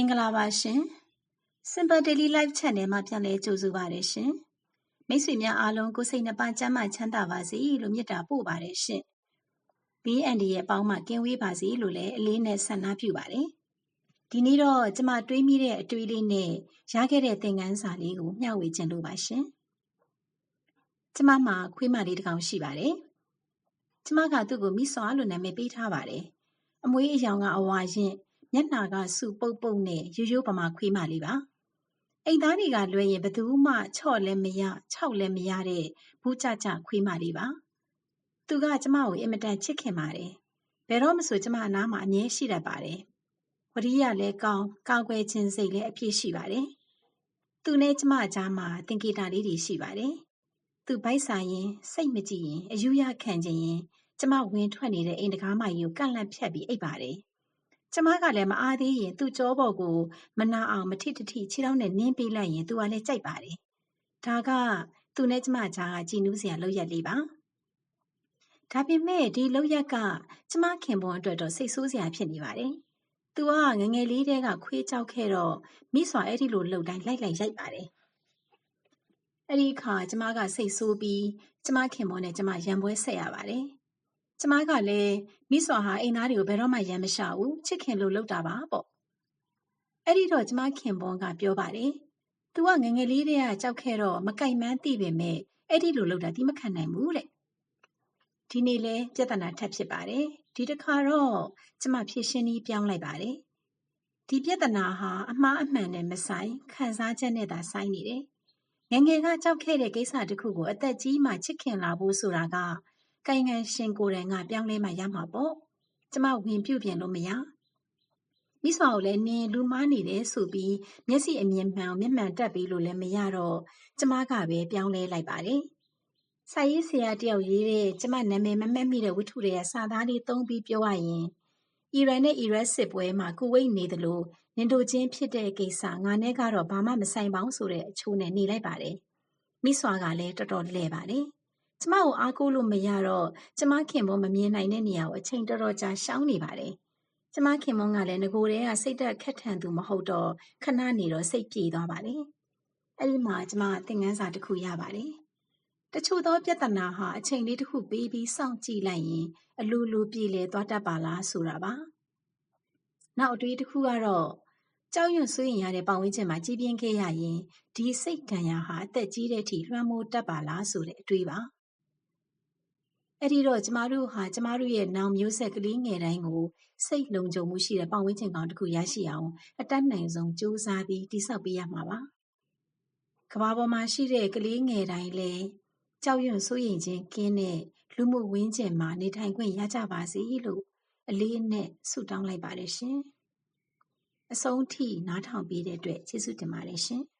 မင်္ဂလာပါရှင် Simple Daily Life Channel မှာပြန်လည်ကြိုဆိုပါရရှင်မိတ်ဆွေများအားလုံးကိုစိတ်နှပါကျမ်းမာချမ်းသာပါစေလို့မြတ်တာပို့ပါတယ်ရှင် BND ရဲ့အပေါင်းမှာကင်းဝေးပါစေလို့လည်းအလေးနဲ့ဆန္ဒပြုပါတယ်ဒီနေ့တော့ကျမတွေးမိတဲ့အတွေးလေးနဲ့ရခဲ့တဲ့သင်ခန်းစာလေးကိုမျှဝေခြင်းလို့ပါရှင်ကျမမှာခွေးမလေးတစ်ကောင်ရှိပါတယ်ကျမကသူ့ကိုမိစွာလို့နာမည်ပေးထားပါတယ်အမွေးအယောင်ကအဝါရင် မျက်နှာကဆူပုတ်ပုတ်နဲ့ရိုးရိုးပမာခွေးမလေးပါအိမ်သားတွေကလွယ်ရင်ဘသူမှချော့လည်းမရခြောက်လည်းမရတဲ့ဘူးကြကြခွေးမလေးပါသူကကျမကိုအင်မတန်ချစ်ခင်ပါတယ်ဘယ်တော့မှဆိုကျမအနားမှာအမြဲရှိတတ်ပါတယ်ဝရိယလည်းကောင်းကောက်ွယ်ခြင်းစိတ်လည်းအပြည့်ရှိပါတယ်သူနဲ့ကျမအကြားမှာသင်္ကေတလေးတွေရှိပါတယ်သူဗိုက်စာရင်စိတ်မကြည့်ရင်အယူရခံခြင်းရင်ကျမဝင်ထွက်နေတဲ့အိမ်တကားမကြီးကိုကန့်လန့်ဖြတ်ပြီးအိပ်ပါတယ် ကျမကလည်းမအားသေးရင်သူ့ကြောပေါ်ကို မနာအောင်မထိတထိခြေထောက်နဲ့နင်းပေးလိုက်ရင်သူကလည်းကြိုက်ပါတယ်။ဒါကသူနဲ့ကျမကြားကကြည်နူးစရာလောက်ရက်လေးပါ။ဒါပေမဲ့ဒီလောက်ရက်ကကျမခင်ပွန်အတွက်တော့စိတ်ဆိုးစရာဖြစ်နေပါတယ်။သူကငငယ်လေးတည်းကခွေးကြောက်ခဲ့တော့မိစွာအဲ့ဒီလိုလှုပ်တိုင်းလိုက်လိုက်ရိုက်ပါတယ်။အဲ့ဒီအခါကျမကစိတ်ဆိုးပြီးကျမခင်ပွန်နဲ့ကျမရံပွဲဆက်ရပါတယ်။ ကျမကလည်းမိစွာဟာအိမ်သားတွေကိုဘယ်တော့မှရမ်းမရှာဘူးချစ်ခင်လို့လုပ်တာပါပေါ့အဲ့ဒီတော့ကျမခင်ပွန်ကပြောပါတယ်။ "तू ကငငယ်လေးတည်းကကြောက်ခဲ့တော့မကြိုက်မှန်းသိပေမဲ့အဲ့ဒီလိုလုပ်တာတီးမခံနိုင်ဘူးတဲ့။ဒီနေ့လဲပြဿနာထပ်ဖြစ်ပါတယ်။ဒီတစ်ခါတော့ကျမဖြေရှင်းနည်းပြောင်းလိုက်ပါတယ်။ဒီပြဿနာဟာအမှားအမှန်နဲ့မဆိုင်ခံစားချက်နဲ့သာဆိုင်နေတယ်။ငယ်ငယ်ကကြောက်ခဲ့တဲ့ကိစ္စတစ်ခုကိုအသက်ကြီးမှချစ်ခင်လာဖို့ဆိုတာက ကာယကံရှင်ကိုယ်တိုင်ကပြောင်းလဲမှရမှာပေါ့။ကျမဝင်ပြုပြင်လို့မရ။မိစွာကိုလည်းနင်လူမှားနေတယ်ဆိုပြီးမျက်စိအမြင်မှန်မျက်မှန်တက်ပြီးလို့လည်းမရတော့ကျမကပဲပြောင်းလဲလိုက်ပါတယ်။စာရေးဆရာတယောက်ရေးတဲ့ကျမနာမည်မမှတ်မိတဲ့ဝတ္ထုတွေကစာသားလေးသုံးပြီးပြောရရင်အီရန်နဲ့အီရတ်စစ်ပွဲမှာကူဝိတ်နေသလိုနင်တို့ချင်းဖြစ်တဲ့ကိစ္စငါနဲ့ကတော့ဘာမှမဆိုင်ပါဘူးဆိုတဲ့အချိုးနဲ့နေလိုက်ပါတယ်။မိစွာကလည်းတော်တော်လဲပါတယ်။ ကျမကိုအားကိုးလို့မရတော့ကျမခင်ပွန်းမမြင်နိုင်တဲ့နေရာကိုအချိန်တော်တော်ကြာရှောင်းနေပါတယ်။ကျမခင်ပွန်းကလည်းငကိုတည်းကစိတ်သက်ခက်ထန်သူမဟုတ်တော့ခဏနေတော့စိတ်ပြေသွားပါတယ်။အဲ့ဒီမှာကျမသင်ခန်းစာတစ်ခုရပါတယ်။တချို့သောပြဿနာဟာအချိန်လေးတစ်ခုပေးပြီးစောင့်ကြည့်လိုက်ရင်အလိုလိုပြေလည်သွားတတ်ပါလားဆိုတာပါ။နောက်အတွေးတစ်ခုကတော့ကြောက်ရွံ့စိုးရင်ရတဲ့ပတ်ဝန်းကျင်မှာကြီးပြင်းခဲ့ရရင်ဒီစိတ်ဒဏ်ရာဟာအသက်ကြီးတဲ့အထိလွှမ်းမိုးတတ်ပါလားဆိုတဲ့အတွေးပါ။ အဲ့ဒီတော့ကျမတို့ဟာကျမတို့ရဲ့နောင်မျိုးဆက်ကလေးငယ်တိုင်းကိုစိတ်လုံခြုံမှုရှိတဲ့ပတ်ဝန်းကျင်ကောင်းတစ်ခုရရှိအောင်အတတ်နိုင်ဆုံးကြိုးစားပြီးတိဆောက်ပေးရမှာပါ။ကဘာပေါ်မှာရှိတဲ့ကလေးငယ်တိုင်းလည်းကြောက်ရွံ့စိုးရိမ်ခြင်းကင်းတဲ့လူမှုဝန်းကျင်မှာနေထိုင်ခွင့်ရကြပါစေလို့အလေးအနက်ဆုတောင်းလိုက်ပါတယ်ရှင်။အဆုံးထိနားထောင်ပေးတဲ့အတွက်ကျေးဇူးတင်ပါတယ်ရှင်။